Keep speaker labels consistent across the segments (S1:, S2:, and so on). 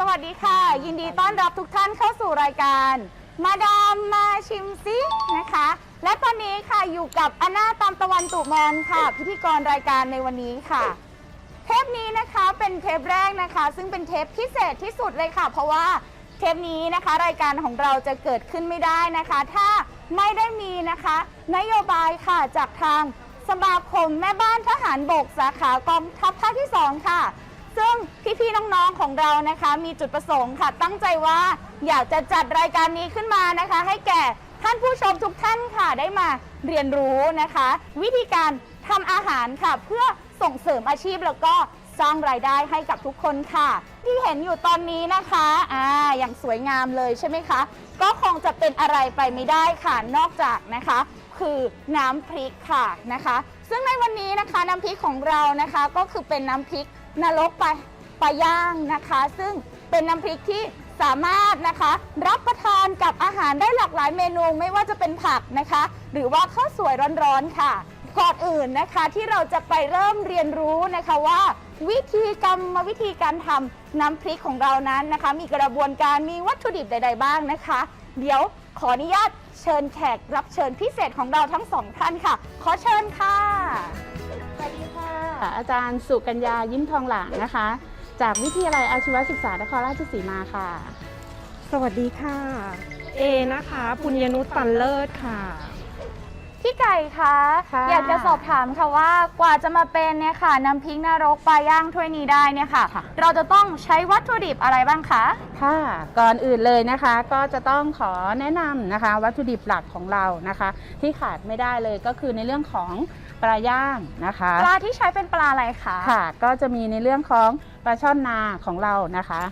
S1: สวัสดีค่ะ ยินดีต้อนรับทุกท่านเข้าสู่รายการ มาดามมาชิมซินะคะ และตอนนี้ค่ะอยู่กับอนาตามตะวันตุมอนค่ะ พิธีกรรายการในวันนี้ค่ะ เทปนี้นะคะเป็นเทปแรกนะคะ ซึ่งเป็นเทปพิเศษที่สุดเลยค่ะ เพราะว่าเทปนี้นะคะรายการของเราจะเกิดขึ้นไม่ได้นะคะ ถ้าไม่ได้มีนะคะ นโยบายค่ะจากทางสมาคมแม่บ้านทหารบกสาขากองทัพภาคที่ 2 ค่ะ ซึ่งพี่ๆน้องๆของเรานะคะมีจุดประสงค์ค่ะ ตั้งใจว่าอยากจะจัดรายการนี้ขึ้นมานะคะ ให้แก่ท่านผู้ชมทุกท่านค่ะได้มาเรียนรู้นะคะ วิธีการทำอาหารค่ะ เพื่อส่งเสริมอาชีพแล้วก็สร้างรายได้ให้กับทุกคนค่ะ ที่เห็นอยู่ตอนนี้นะคะอ่าอย่างสวยงามเลยใช่ไหมคะ ก็คงจะเป็นอะไรไปไม่ได้ค่ะนอกจากนะคะ คือน้ำพริกค่ะนะคะ ซึ่งในวันนี้นะคะน้ำพริกของเรานะคะก็คือเป็นน้ำพริก นรกปปลาย่างนะคะ ซึ่งเป็นน้ำพริกที่สามารถนะคะ รับประทานกับอาหารได้หลากหลายเมนูไม่ว่าจะเป็นผักนะคะ หรือว่าข้าวสวยร้อนๆค่ะก่อนอื่นนะคะที่เราจะไปเริ่มเรียนรู้นะคะว่า วิธีกรรมวิธีการทำน้ำพริกของเรานั้นนะคะ มีกระบวนการมีวัตถุดิบใด ๆ บ้างนะคะ เดี๋ยวขออนุญาตเชิญแขกรับเชิญพิเศษของเราทั้งสองท่านค่ะ ขอเชิญค่ะ
S2: สวัสดีค่ะ อาจารย์สุกัญญายิ้มทองหลางนะคะ จากวิทยาลัยอาชีวศึกษานครราชสีมาค่ะ
S3: สวัสดีค่ะ เอนะคะ ปุญญนุชปันเลิศค่ะ
S1: พี่ไก่คะ
S2: ค่ะ
S1: อยากจะสอบถามค่ะว่ากว่าจะมาเป็นเนี่ยค่ะน้ำพริกนรกปลาย่างถ้วยนี้ได้เนี่ยค่ะ
S2: ค่ะ
S1: เราจะต้องใช้วัตถุดิบอะไรบ้างคะ
S2: ค่ะก่อนอื่นเลยนะคะก็จะต้องขอแนะนำนะคะ วัตถุดิบหลักของเรานะคะ ที่ขาดไม่ได้เลยก็คือในเรื่องของปลาย่างนะคะ
S1: ปลาที่ใช้เป็นปลาอะไรคะ
S2: ค่ะก็จะมีในเรื่องของปลาช่อนนาของเรานะคะ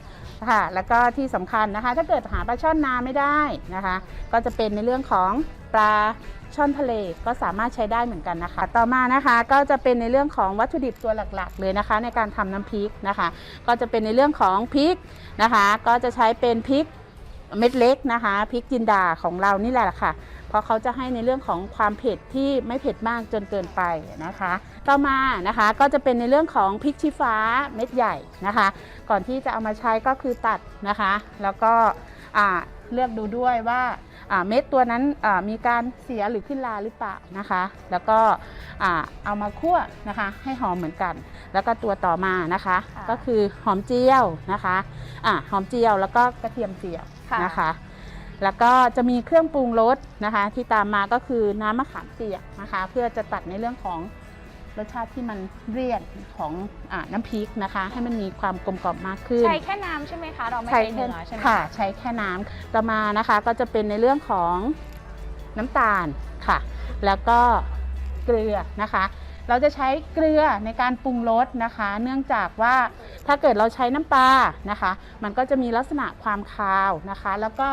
S2: ค่ะแล้วก็ที่สำคัญนะคะ ถ้าเกิดหาปลาช่อนนาไม่ได้นะคะ ก็จะเป็นในเรื่องของปลา ช่อนทะเลก็สามารถใช้ได้เหมือนกันนะคะ ต่อมานะคะก็จะเป็นในเรื่องของวัตถุดิบตัวหลักๆ เลยนะคะ ในการทำน้ำพริกนะคะ ก็จะเป็นในเรื่องของพริกนะคะ ก็จะใช้เป็นพริกเม็ดเล็กนะคะพริกจินดาของเรานี่แหละค่ะ เพราะเขาจะให้ในเรื่องของความเผ็ดที่ไม่เผ็ดมากจนเกินไปนะคะ ต่อมานะคะก็จะเป็นในเรื่องของพริกชี้ฟ้าเม็ดใหญ่นะคะ ก่อนที่จะเอามาใช้ก็คือตัดนะคะ แล้วก็เลือกดูด้วยว่า เม็ดตัวนั้นอ่ามีการเสียหรือขึ้นราหรือเปล่านะคะ แล้วก็อ่าเอามาคั่วนะคะให้หอมเหมือนกัน แล้วก็ตัวต่อมานะคะ
S1: ค่ะ
S2: ก็คือหอมเจียวนะคะอ่าหอมเจียวแล้วก็กระเทียมเจียว
S1: ค่ะ
S2: นะคะแล้วก็จะมีเครื่องปรุงรสนะคะ ที่ตามมาก็คือน้ำมะขามเปียกนะคะ เพื่อจะตัดในเรื่องของ รสชาติที่มันเรียนของอาน้ำพริกนะคะ ให้มันมีความกลมกล่อมมากขึ้น
S1: ใช้แค่น้ำใช่ไหมคะ เราไม่ใช้เนื้อใช่ไหม
S2: ค่ะ ใช้แค่น้ำต่อมานะคะก็จะเป็นในเรื่องของน้ำตาลค่ะ แล้วก็เกลือนะคะเราจะใช้เกลือในการปรุงรสนะคะ เนื่องจากว่าถ้าเกิดเราใช้น้ำปลานะคะ มันก็จะมีลักษณะความคาวนะคะ แล้วก็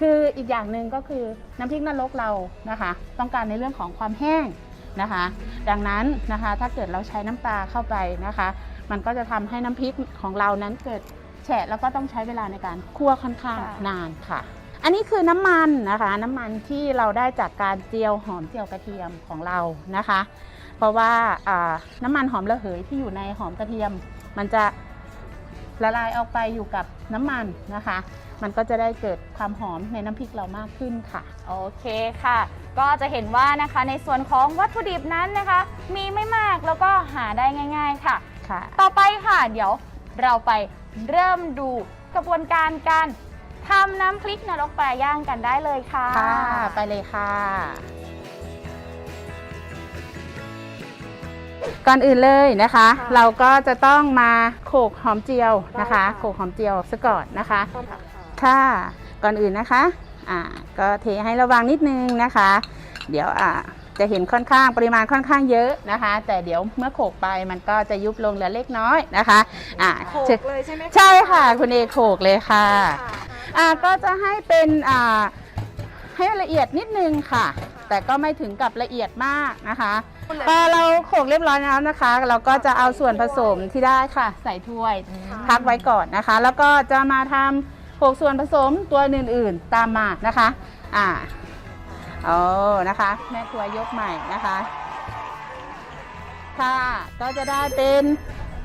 S2: คืออีกอย่างหนึ่งก็คือน้ำพริกนรกเรานะคะ ต้องการในเรื่องของความแห้ง นะคะ ดังนั้นนะคะถ้าเกิดเราใช้น้ำปลาเข้าไปนะคะ มันก็จะทำให้น้ำพริกของเรานั้นเกิดแฉะแล้วก็ต้องใช้เวลาในการคั่วค่อนข้าง
S1: ค่ะ
S2: นานค่ะ อันนี้คือน้ำมันนะคะ น้ำมันที่เราได้จากการเจียวหอมเจียวกระเทียมของเรานะคะ เพราะว่าอ่าน้ำมันหอมระเหยที่อยู่ในหอมกระเทียม มันจะละลายออกไปอยู่กับน้ำมันนะคะ มันก็จะได้เกิดความหอมในน้ำพริกเรามากขึ้นค่ะ
S1: โอเคค่ะ ก็จะเห็นว่านะคะในส่วนของวัตถุดิบนั้นนะคะ มีไม่มากแล้วก็หาได้ง่าย ๆ ค่ะ
S2: ค่ะ
S1: ต่อไปค่ะ เดี๋ยวเราไปเริ่มดูกระบวนการการทำน้ำพริกนรกปลาย่างกันได้เลยค่ะ
S2: ค่ะ ไปเลยค่ะ ก่อนอื่นเลยนะคะ
S3: ค่ะ
S2: เราก็จะต้องมาโขลกหอมเจียวนะคะ
S3: ได้ค่ะ
S2: โขลกหอมเจียวซะก่อนนะคะ
S3: ต้นผักค่ะ
S2: ค่ะ ก่อนอื่นนะคะ อ่าก็เทให้ระวังนิดนึงนะคะ เดี๋ยวอ่าจะเห็นค่อนข้างปริมาณค่อนข้างเยอะนะคะ แต่เดี๋ยวเมื่อโขลกไปมันก็จะยุบลงเหลือเล็กน้อยนะคะอ่า
S3: โขกเลยใช่ไหมคะ
S2: ใช่ค่ะคุณเอโขลกเลยค่ะอ่าก็จะให้เป็นอ่าให้ละเอียดนิดนึงค่ะ แต่ก็ไม่ถึงกับละเอียดมากนะคะพอเราโขลกเรียบร้อยแล้วนะคะ เราก็จะเอาส่วนผสมที่ได้ค่ะ ใส่ถ้วยพักไว้ก่อนนะคะ แล้วก็จะมาทำ โขลกส่วนผสมตัวอื่นๆตามมานะคะอ่าโอ้นะคะ แม่ครัวยกใหม่นะคะค่ะก็จะได้เป็น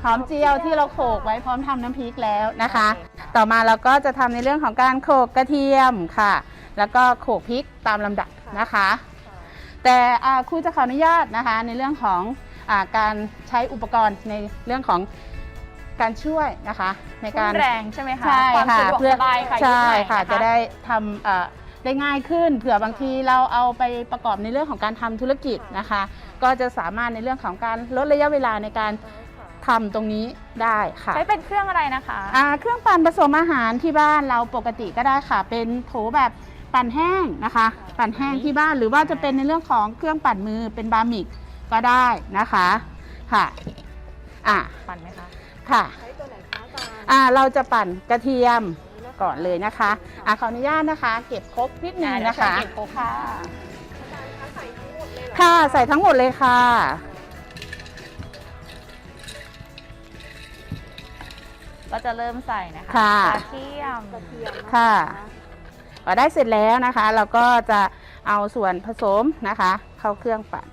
S2: หอมเจียวที่เราโขลกไว้พร้อมทำน้ำพริกแล้วนะคะ ต่อมาเราก็จะทำในเรื่องของการโขลกกระเทียมค่ะ แล้วก็โขลกพริกตามลำดับนะคะ แต่ครูจะขออนุญาตนะคะในเรื่องของอการใช้อุปกรณ์ในเรื่องของ การช่วยนะคะในการ
S1: แรงใช่ไหมคะ
S2: ใช่
S1: ความ
S2: ค่ะ
S1: สะดวก
S2: เพื่อ
S1: สบายค่ะ
S2: ใช่
S1: ยุใหม่
S2: ค่ะ
S1: น
S2: จะได้ทำเอ่อได้ง่ายขึ้น เผื่อบางทีเราเอาไปประกอบในเรื่องของการทำธุรกิจนะคะ ก็จะสามารถในเรื่องของการลดระยะเวลาในการทำตรงนี้ได้ค่ะ
S1: ใช้เป็นเครื่องอะไรนะคะ
S2: อ่าเครื่องปั่นผสมอาหารที่บ้านเราปกติก็ได้ค่ะ เป็นโถแบบปั่นแห้งนะคะ ปั่นแห้งที่บ้านหรือว่าจะเป็นในเรื่องของเครื่องปั่นมือเป็นบาร์มิกก็ได้นะคะค่ะอ่า
S1: ปั่นไหมคะ
S2: ค่ะ
S3: ใช้ตัวไหนคะอาจารย์
S2: อ่าเราจะปั่นกระเทียมก่อนเลยนะคะอ่าขออนุญาตนะคะ เก็บครบนิดนึง
S1: อ่าเดี๋ยว
S2: นะคะ
S1: เก็บครบค่ะ
S3: ใส่ทั้งหมดเลยเหรอ
S2: ค่ะใส่ทั้งหมดเลยค่ะ
S1: ก็จะเริ่มใส่นะคะ
S2: ค่ะ
S1: กระเทียม
S3: กระเทียมน
S2: ค่ะพอได้เสร็จแล้วนะคะ เราก็จะเอาส่วนผสมนะคะ เข้าเครื่องปั่น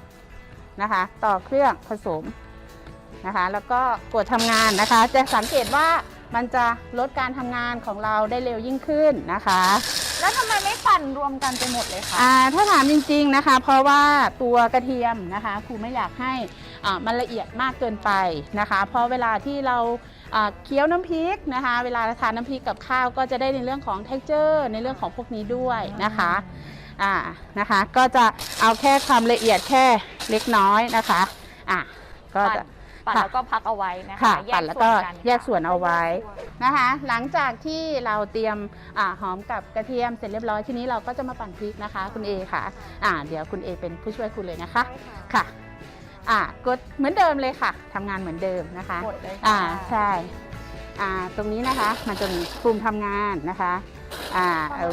S2: นะคะ ต่อเครื่องผสม นะคะ แล้วก็กดทำงานนะคะ จะสังเกตว่ามันจะลดการทำงานของเราได้เร็วยิ่งขึ้นนะคะ
S1: แล้วทำไมไม่ปั่นรวมกันไปหมดเลยคะ
S2: อ่าถ้าถามจริงๆนะคะ เพราะว่าตัวกระเทียมนะคะครูไม่อยากให้อ่ามันละเอียดมากเกินไปนะคะ เพราะเวลาที่เราอ่าเคี้ยวน้ำพริกนะคะ เวลาทานน้ำพริกกับข้าวก็จะได้ในเรื่องของ texture ในเรื่องของพวกนี้ด้วยนะคะอ่านะคะก็จะเอาแค่ความละเอียดแค่เล็กน้อยนะคะอะก็
S1: ปั่น
S2: จะ
S1: ปั่น
S2: ค่ะ
S1: แล้วก็พักเอาไว้นะคะ
S2: ค่ะ
S1: แย
S2: ปั่นแล้วก็
S1: ส่นน
S2: แยกส่วนเอาไว้นะคะ หลังจากที่เราเตรียมอาหอมกับกระเทียมเสร็จเรียบร้อยทีนี้เราก็จะมาปั่นพริกนะคะ คุณเอค่ะอ่าเดี๋ยวคุณเอเป็นผู้ช่วยคุณเลยนะคะ ค่ะอ่ากดเหมือนเดิมเลยค่ะทำงานเหมือนเดิมนะคะ
S1: กดเลย
S2: อ่า
S1: ค่ะ
S2: ใช่อ่าตรงนี้นะคะมันจะมีปุ่มทำงานนะคะอ่าเอา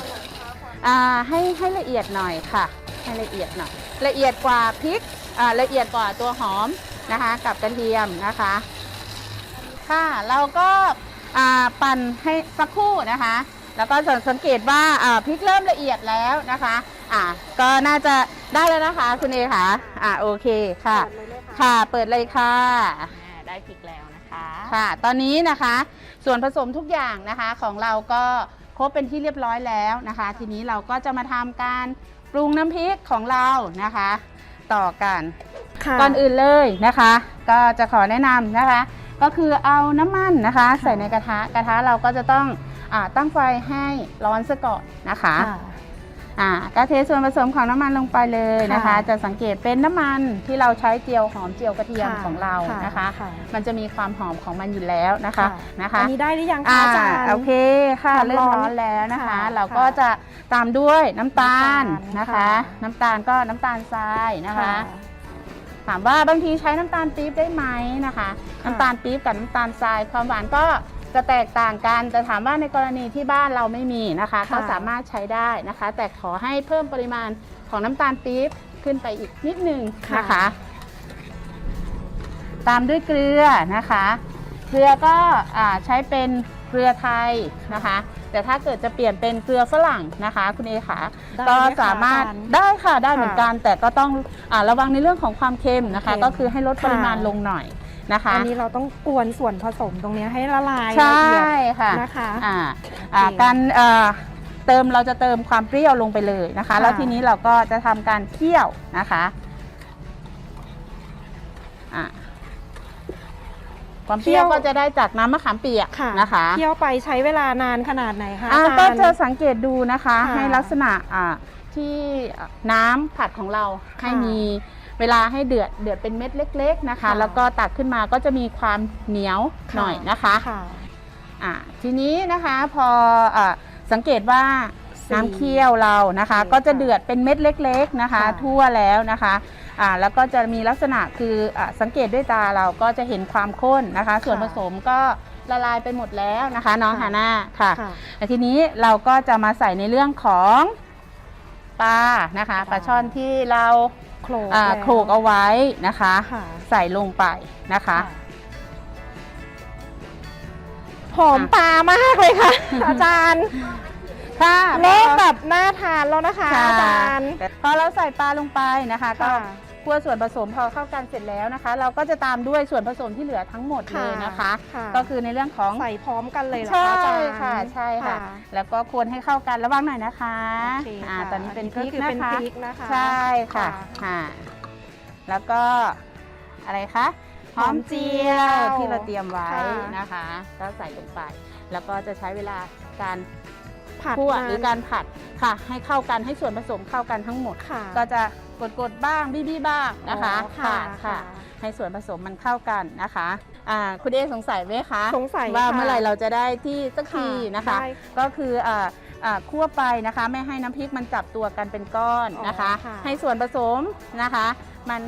S2: อ่าให้ให้ละเอียดหน่อยค่ะ ให้ละเอียดหน่อยละเอียดกว่าพริกอ่าละเอียดกว่าตัวหอม นะคะ กับกระเทียมนะคะ ค่ะเราก็อ่าปั่นให้สักครู่นะคะ แล้วก็สังเกตว่าอ่าพริกเริ่มละเอียดแล้วนะคะอ่าก็น่าจะได้แล้วนะคะ คุณเอค่ะอ่าโอเคค่ะ
S3: เปิดเลยไหมคะ
S2: ค่ะเปิดเลยค่ะ
S1: อ่าได้พริกแล้วนะคะ
S2: ค่ะ ตอนนี้นะคะ ส่วนผสมทุกอย่างนะคะของเราก็ครบเป็นที่เรียบร้อยแล้วนะคะ ทีนี้เราก็จะมาทำการปรุงน้ำพริกของเรานะคะ ต่อกัน
S3: ค่ะ
S2: ก่อนอื่นเลยนะคะ ก็จะขอแนะนำนะคะ ก็คือเอาน้ำมันนะคะ ใส่ในกระทะกระทะเราก็จะต้องอาตั้งไฟให้ร้อนซะก่อนนะคะ
S1: ค่ะ
S2: อ่าก็เทส่วนผสมของน้ำมันลงไปเลยนะคะ
S3: ค่ะ
S2: จะสังเกตเป็นน้ำมันที่เราใช้เจียวหอมเจียวกระเทียม
S3: ค่ะ
S2: ของเรา
S3: ค่ะ
S2: นะคะ
S3: ค่ะ
S2: มันจะมีความหอมของมันอยู่แล้วนะคะ
S3: ค่ะ
S2: นะคะ
S3: อันนี้ได้หรือยังคะ
S2: อ่า
S3: อาจารย์
S2: โอเคค่ะ
S3: ความ
S2: เริ่ม
S3: ร้อน
S2: ร้อนแล้วนะคะ
S3: ค่ะ
S2: เราก็จะตามด้วยน้ำตาล
S3: น้ำตาล
S2: นะคะ
S3: ค่ะ
S2: น้ำตาลก็น้ำตาลทรายนะคะ
S3: ค่ะ
S2: ถามว่าบางทีใช้น้ำตาลปี๊บได้ไหมนะคะ
S3: ค่ะ
S2: น้ำตาลปี๊บกับน้ำตาลทราย ความหวานก็จะแตกต่างกัน แต่ถามว่าในกรณีที่บ้านเราไม่มีนะคะ
S3: ค่ะ
S2: ก็สามารถใช้ได้นะคะ แต่ขอให้เพิ่มปริมาณของน้ำตาลปี๊บขึ้นไปอีกนิดนึงนะคะ ตามด้วยเกลือนะคะ เกลือก็อ่าใช้เป็นเกลือไทยนะคะ แต่ถ้าเกิดจะเปลี่ยนเป็นเกลือฝรั่งนะคะ คุณเอค่ะ
S3: ได้
S2: ก็
S3: ไหมคะ
S2: สามารถ
S3: อาจารย์
S2: ได้ค่ะได้
S3: ค่ะ
S2: เหมือนกัน แต่ก็ต้องอาระวังในเรื่องของความเค็มนะคะ
S3: เค็ม
S2: ก็คือให้ลดปริมาณ
S3: ค่ะ
S2: ลงหน่อยนะคะ
S3: อันนี้เราต้องกวนส่วนผสมตรงเนี้ยให้ละลาย
S2: ใช่
S3: ละเอียด
S2: ค่ะ
S3: นะคะ
S2: อ่าอ่า
S3: โอเค
S2: การเอ่อเติมเราจะเติมความเปรี้ยวลงไปเลยนะคะ
S3: ค่ะ
S2: แล้วทีนี้เราก็จะทำการเคี่ยวนะคะอ่า ความเปรี้ยว ก็จะได้จากน้ำมะขามเปียก
S3: ค่ะ
S2: นะคะ
S3: เคี่ยวไปใช้เวลานานขนาดไหนคะ
S2: อ่า
S3: อา
S2: ก็
S3: จารย์
S2: จะสังเกตดูนะคะ
S3: ค่ะ
S2: ให้ลักษณะอ่าที่น้ำผัดของเราให้
S3: ค่ะ
S2: มีเวลาให้เดือดเดือดเป็นเม็ดเล็ก ๆนะคะ
S3: ค่ะ
S2: แล้วก็ตักขึ้นมาก็จะมีความเหนียวหน่อยนะคะ
S3: ค่ะ
S2: อ่าทีนี้นะคะพออาสังเกตว่า
S3: สี
S2: น้ำเคี่ยวเรานะคะ
S3: สี
S2: ก็จะ
S3: ค่ะ
S2: เดือดเป็นเม็ดเล็ก ๆนะคะ
S3: ค่ะ
S2: ทั่วแล้วนะคะ อ่าแล้วก็จะมีลักษณะคืออาสังเกตด้วยตาเราก็จะเห็นความข้นนะคะ ส่วนผสมก็ละลายไปหมดแล้วนะคะน้องฮาน่าค่ะ
S3: ค่ะ
S2: แต่ทีนี้เราก็จะมาใส่ในเรื่องของปลานะคะ
S3: ปลา
S2: ปลาช่อนที่เรา
S3: โขลก
S2: อ่า
S3: แล้ว
S2: โขลกเอาไว้นะคะ
S3: ค่ะ
S2: ใส่ลงไปนะคะ
S3: หอมปลามากเลยค่ะ อาจารย์
S2: ค่ะ
S3: เริ่มแบบน่าทานแล้วนะคะ
S2: ค่ะ
S3: อาจารย์
S2: พอเราใส่ปลาลงไปนะคะ ก็
S3: ค่ะ
S2: คั่วส่วนผสมพอเข้ากันเสร็จแล้วนะคะ เราก็จะตามด้วยส่วนผสมที่เหลือทั้งหมดเลยนะคะ
S3: ค่ะ
S2: ก็คือในเรื่องของ
S3: ใส่พร้อมกันเลยเหรอ
S2: ใช่
S3: คะอาจารย์
S2: ค่ะใช่ค่ะ แล้วก็ควรให้เข้ากันระวังหน่อยนะคะ
S3: โอเค
S2: อ่า
S3: ค่ะ
S2: ตอนนี้เป็นพริก
S3: ก็คือ
S2: นะ
S3: เป็น
S2: คะ
S3: พริกนะคะ
S2: ใช่ค่ะ
S3: ค่ะ
S2: ค่ะ แล้วก็อะไรคะหอมเจียว
S3: หอมเจียว
S2: ที่เราเตรียมไว้
S3: ค่ะ
S2: นะคะ ก็ใส่ลงไป แล้วก็จะใช้เวลาการ
S3: ผัด
S2: คั่ว
S3: นน
S2: หรือการผัดค่ะ ให้เข้ากันให้ส่วนผสมเข้ากันทั้งหมด
S3: ค่ะ
S2: ก็จะ กดๆบ้างบี้ๆบ้างนะคะ
S3: อ๋อค่ะ
S2: ค่ะให้ส่วนผสมมันเข้ากันนะคะอ่าคุณเอสงสัยไหมคะ
S3: สงสัย
S2: ว่า
S3: ค่ะ
S2: เมื่อไหร่เราจะได้ที่สักทีนะคะ
S3: ได้
S2: ก็คืออ่าอ่าคั่วไปนะคะ ไม่ให้น้ำพริกมันจับตัวกันเป็นก้อนนะคะ
S3: อ๋อค่ะ
S2: ให้ส่วนผสมนะคะ มัน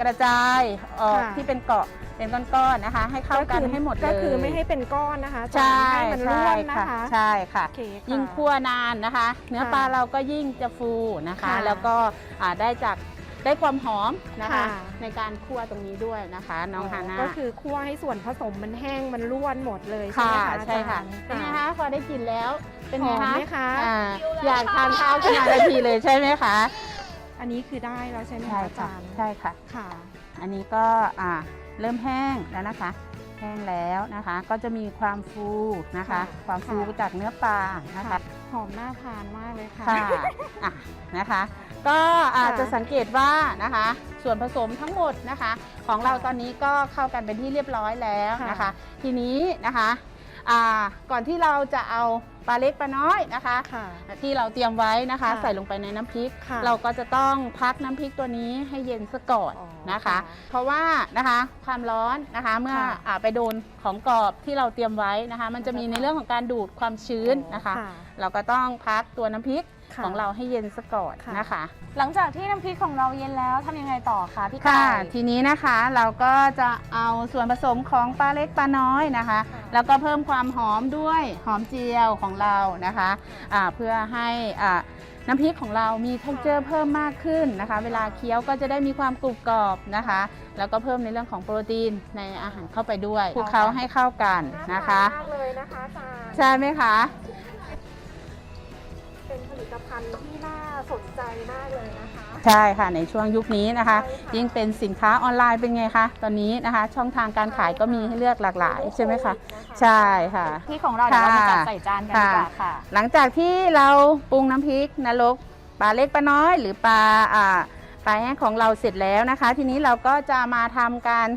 S2: กระจายออก
S3: ค่ะ
S2: ที่เป็นเกาะเป็นก้อนๆนะคะ ให้เข้ากัน
S3: ก็คือ
S2: ให้หมดเลย
S3: ก็คือไม่ให้เป็นก้อนนะคะอาจาร
S2: ใช่
S3: ย์ให้มันร่วนนะคะ
S2: ใช่ค่ะ
S3: โอเคค่ะ
S2: ยิ่งคั่วนานนะคะ เนื้อ
S3: ค่ะ
S2: ปลาเราก็ยิ่งจะฟูนะคะ
S3: ค่ะ
S2: แล้วก็อ่าได้จากได้ความหอมนะคะ
S3: ค่ะ
S2: ในการคั่วตรงนี้ด้วยนะคะน้องฮาน่า
S3: ก็คือคั่วให้ส่วนผสมมันแห้งมันร่วนหมดเลยใช่
S2: ค่ะ
S3: ไหมคะ
S2: ใช่ค่ะ
S3: อาจารย์
S2: เป็นไงคะพอได้กลินแล้วเป็นไง
S3: หอม
S2: คะ
S3: ไหมคะ
S2: อ่าอยากทานข้าวขึ้นมาทันทีเลยใช่ไหมคะ
S3: อันนี้คือได้แล้วใช่ไหม
S2: ใช่
S3: คะอา
S2: ค่ะ
S3: จารย์
S2: ใช่ค่ะ
S3: ค่ะ
S2: อันนี้ก็อ่าเริ่มแห้งแล้วนะคะ แห้งแล้วนะคะ ก็จะมีความฟูนะคะ
S3: ค่ะ
S2: ความฟู
S3: ค่ะ
S2: จากเนื้อปลานะคะ
S3: หอมน่าทานมากเลยค่ะ
S2: ค่ะอะนะคะ ก็อาจ
S3: ค่ะ
S2: จะสังเกตว่านะคะ ส่วนผสมทั้งหมดนะคะ ของเราตอนนี้ก็เข้ากันเป็นที่เรียบร้อยแล้วนะคะทีนี้นะคะอ่าก่อนที่เราจะเอา ปลาเล็กปลาน้อยนะคะ
S3: ค่ะ
S2: ที่เราเตรียมไว้นะคะ
S3: ค่ะ
S2: ใส่ลงไปในน้ำพริก
S3: ค่ะ
S2: เราก็จะต้องพักน้ำพริกตัวนี้ให้เย็นซะก่อน
S3: อ๋อ
S2: นะคะ
S3: ค่ะ
S2: เพราะว่านะคะความร้อนนะคะเมื่อ
S3: ค่ะ
S2: อาไปโดนของกรอบที่เราเตรียมไว้นะคะ มันจะมีในเรื่องของการดูดความชื้นนะคะ เราก็ต้องพักตัวน้ำพริก
S3: ค่ะ
S2: ของเราให้เย็นซะก่อน
S3: ค่ะ
S2: นะคะ
S1: หลังจากที่น้ำพริกของเราเย็นแล้วทำยังไงต่อคะพี่ไก่
S2: ค่ะ ทีนี้นะคะเราก็จะเอาส่วนผสมของปลาเล็กปลาน้อยนะคะแล้วก็เพิ่มความหอมด้วยหอมเจียวของเรานะคะอ่าเพื่อให้อ่าน้ำพริกของเรามี t e x t อร์เพิ่มมากขึ้นนะคะ เวลาเคี้ยวก็จะได้มีความกรุบกรอบนะคะ แล้วก็เพิ่มในเรื่องของโปรตีนในอาหารเข้าไปด้วยคลุกเคล้าให้เข้ากันนะคะ
S3: น่าทานมากเลยนะคะอาจารย์
S2: ใช่ไหมคะ
S3: เป็นผ ลิตภัณฑ์ที่น่าสนใจมากเลยนะคะ
S2: ใช่ค่ะในช่วงยุคนี้นะคะ
S3: ใช่ค่ะ
S2: ยิ่งเป็นสินค้าออนไลน์เป็นไงคะตอนนี้นะคะ ช่องทางการขายก็มีให้เลือกหลากหลายใช่ไหมคะใช่ค่ะ
S1: พริกของเราเดี๋ยวเรามาจัด
S2: ค่ะ
S1: ใส่จานกันดีกว่าค่ะ
S2: หลังจากที่เราปรุงน้ำพริกนรกปลาเล็กปลาน้อยหรือปลาอ่าปลาแห้งของเราเสร็จแล้วนะคะ ทีนี้เราก็จะมาทำการ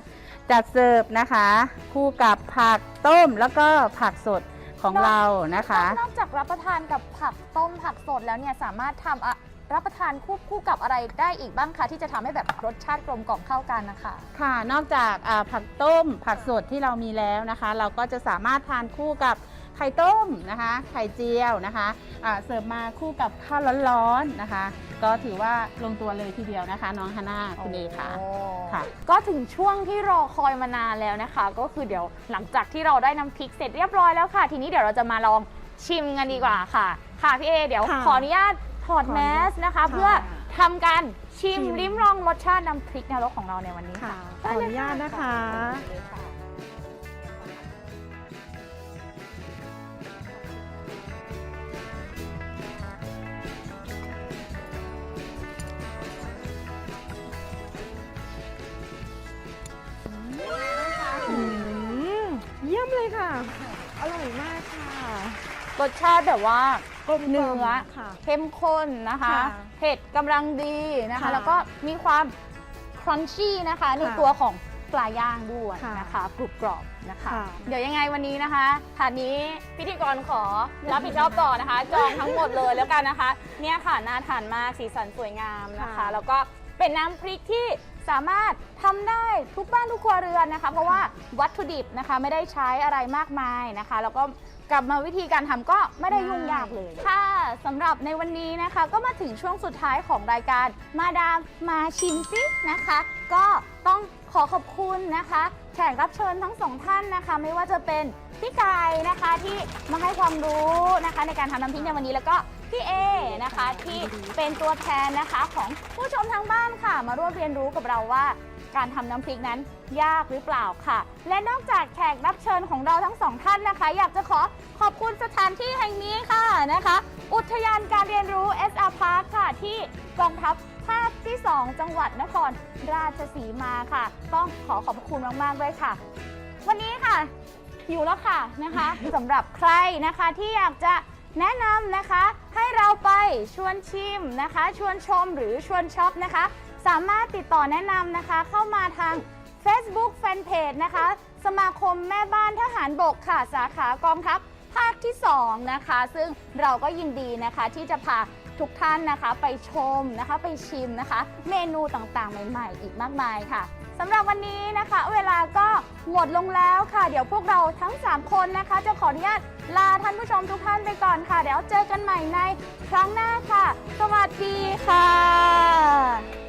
S2: จัดเสิร์ฟนะคะ คู่กับผักต้มแล้วก็ผักสด ของเรานะคะ
S1: นอกจากรับประทานกับผักต้มผักสดแล้วเนี่ยสามารถทำอะรับประทานคู่คู่กับอะไรได้อีกบ้างคะที่จะทำให้แบบรสชาติกลมกล่อมเข้ากันนะคะ
S2: ค่ะนอกจากอ่าผักต้มผักสดที่เรามีแล้วนะคะ เราก็จะสามารถทานคู่กับ ไข่ต้มนะคะ ไข่เจียวนะคะอ่าเสิร์ฟมาคู่กับข้าวร้อนๆนะคะ ก็ถือว่าลงตัวเลยทีเดียวนะคะ น้องฮาน่าคุณเอค่ะค่ะ
S1: ก็ถึงช่วงที่รอคอยมานานแล้วนะคะ ก็คือเดี๋ยวหลังจากที่เราได้น้ำพริกเสร็จเรียบร้อยแล้วค่ะ ทีนี้เดี๋ยวเราจะมาลองชิมกันดีกว่าค่ะ ค่ะพี่เอเดี๋ยว
S3: ค่ะ
S1: ขออนุญาตถอดแมสนะคะ
S3: ค่ะ
S1: เพื่อทำการชิม
S3: ชิม
S1: ลิ้มลองรสชาติน้ำพริกนรกของเราในวันนี้
S3: ค่ะ
S1: ค่ะ
S3: ขออนุญาตนะคะ ร
S1: สชาติแบบว่า
S3: กลมกล่
S1: เนื้
S3: อม
S1: อ
S3: ค่ะ
S1: เข้มข้นนะคะ
S3: ค่ะ
S1: เผ็ดกำลังดีนะคะ
S3: ค่ะ
S1: แล้วก็มีความครันชี่นะคะ ใน
S3: ค่ะ
S1: ตัวของปลาย่างด้วย
S3: ค่ะ
S1: นะคะกรุบกรอบนะคะ
S3: ค่ะ
S1: เดี๋ยวยังไงวันนี้นะคะถาดนี้พิธีกรขอรับผิดชอบต่อนะคะ จองทั้งหมดเลยแล้วกันนะคะ เนี่ยค่ะน่าทานมากสีสันสวยงามนะคะ
S3: ค่ะ
S1: แล้วก็เป็นน้ำพริกที่สามารถทำได้ทุกบ้านทุกครัวเรือนนะคะ เพราะว่าวัตถุดิบนะคะไม่ได้ใช้อะไรมากมายนะคะ แล้วก็ กลับมาวิธีการทำก็ไม่ได้ยุ่งยากเลย ค่ะสำหรับในวันนี้นะคะ ก็มาถึงช่วงสุดท้ายของรายการมาดามมาชิมซินะคะ ก็ต้องขอขอบคุณนะคะ แขกรับเชิญทั้งสองท่านนะคะ ไม่ว่าจะเป็นพี่กายนะคะที่มาให้ความรู้นะคะ ในการทำน้ำพริกในวันนี้แล้วก็พี่เอนะคะที่เป็นตัวแทนนะคะของผู้ชมทางบ้านค่ะ มาร่วมเรียนรู้กับเราว่า การทำน้ำพริกนั้นยากหรือเปล่าค่ะ และนอกจากแขกรับเชิญของเราทั้งสองท่านนะคะ อยากจะขอขอบคุณสถานที่แห่งนี้ค่ะนะคะ อุทยานการเรียนรู้ SR Park ค่ะ ที่กองทัพภาคที่ 2 จังหวัดนครราชสีมาค่ะ ต้องขอขอบคุณมากๆด้วยค่ะ วันนี้ค่ะหิวแล้วค่ะนะคะสำหรับใครนะคะที่อยากจะแนะนำนะคะให้เราไปชวนชิมนะคะ ชวนชมหรือชวนช็อปนะคะ สามารถติดต่อแนะนำนะคะ เข้ามาทาง Facebook Fanpage นะคะ สมาคมแม่บ้านทหารบกค่ะ สาขากองทัพภาคที่ 2 นะคะ ซึ่งเราก็ยินดีนะคะที่จะพาทุกท่านนะคะ ไปชมนะคะไปชิมนะคะ เมนูต่างๆ ใหม่ๆ อีกมากมายค่ะสำหรับวันนี้นะคะ เวลาก็หมดลงแล้วค่ะ เดี๋ยวพวกเราทั้ง 3 คนนะคะ จะขออนุญาตลาท่านผู้ชมทุกท่านไปก่อนค่ะ เดี๋ยวเจอกันใหม่ในครั้งหน้าค่ะ สวัสดีค่ะ